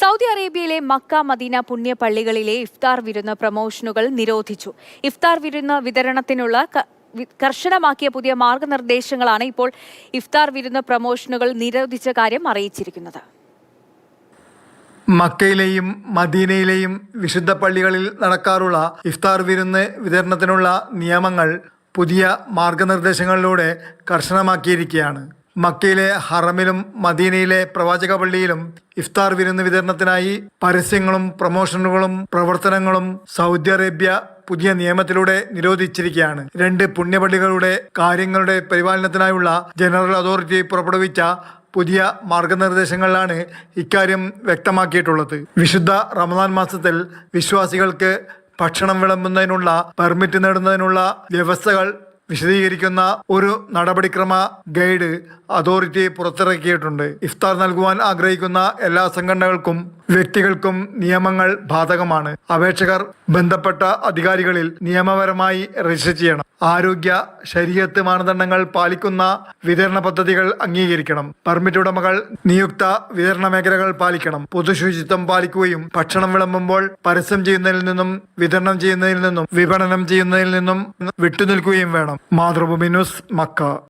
Saudi അറേബ്യയിലെ Mecca Medina പുണ്യ പള്ളികളിലെ ഇഫ്താർ വിരുന്ന് പ്രമോഷനുകൾ നിരോധിച്ചു. ഇഫ്താർ വിരുന്ന് വിതരണത്തിനുള്ള കർശനമാക്കിയ പുതിയ മാർഗനിർദ്ദേശങ്ങളാണ് ഇപ്പോൾ ഇഫ്താർ വിരുന്ന് പ്രമോഷനുകൾ നിരോധിച്ച കാര്യം അറിയിച്ചിരിക്കുന്നത്. മക്കയിലെയും മദീനയിലെയും വിശുദ്ധ പള്ളികളിൽ നടക്കാറുള്ള ഇഫ്താർ വിരുന്ന് വിതരണത്തിനുള്ള നിയമങ്ങൾ പുതിയ മാർഗനിർദ്ദേശങ്ങളിലൂടെ കർശനമാക്കിയിരിക്കുകയാണ്. മക്കയിലെ ഹറമിലും മദീനയിലെ പ്രവാചക പള്ളിയിലും ഇഫ്താർ വിരുന്ന് വിതരണത്തിനായി പരസ്യങ്ങളും പ്രമോഷനുകളും പ്രവർത്തനങ്ങളും സൗദി അറേബ്യ പുതിയ നിയമത്തിലൂടെ നിരോധിച്ചിരിക്കുകയാണ്. രണ്ട് പുണ്യപള്ളികളുടെ കാര്യങ്ങളുടെ പരിപാലനത്തിനായുള്ള ജനറൽ അതോറിറ്റി പുറപ്പെടുവിച്ച പുതിയ മാർഗനിർദ്ദേശങ്ങളിലാണ് ഇക്കാര്യം വ്യക്തമാക്കിയിട്ടുള്ളത്. വിശുദ്ധ റമദാൻ മാസത്തിൽ വിശ്വാസികൾക്ക് ഭക്ഷണം വിളമ്പുന്നതിനുള്ള പെർമിറ്റ് നേടുന്നതിനുള്ള വ്യവസ്ഥകൾ വിശദീകരിക്കുന്ന ഒരു നടപടിക്രമ ഗൈഡ് അതോറിറ്റി പുറത്തിറക്കിയിട്ടുണ്ട്. ഇഫ്താർ നൽകുവാൻ ആഗ്രഹിക്കുന്ന എല്ലാ സംഘടനകൾക്കും വ്യക്തികൾക്കും നിയമങ്ങൾ ബാധകമാണ്. അപേക്ഷകർ ബന്ധപ്പെട്ട അധികാരികളിൽ നിയമപരമായി രജിസ്റ്റർ ചെയ്യണം. ആരോഗ്യ ശരീരത്ത് മാനദണ്ഡങ്ങൾ പാലിക്കുന്ന വിതരണ പദ്ധതികൾ അംഗീകരിക്കണം. പെർമിറ്റ് ഉടമകൾ നിയുക്ത വിതരണ മേഖലകൾ പാലിക്കണം. പൊതുശുചിത്വം പാലിക്കുകയും ഭക്ഷണം വിളമ്പുമ്പോൾ പരസ്യം ചെയ്യുന്നതിൽ നിന്നും വിതരണം ചെയ്യുന്നതിൽ നിന്നും വിപണനം ചെയ്യുന്നതിൽ നിന്നും വിട്ടുനിൽക്കുകയും വേണം. Mathrubhumi news Mecca.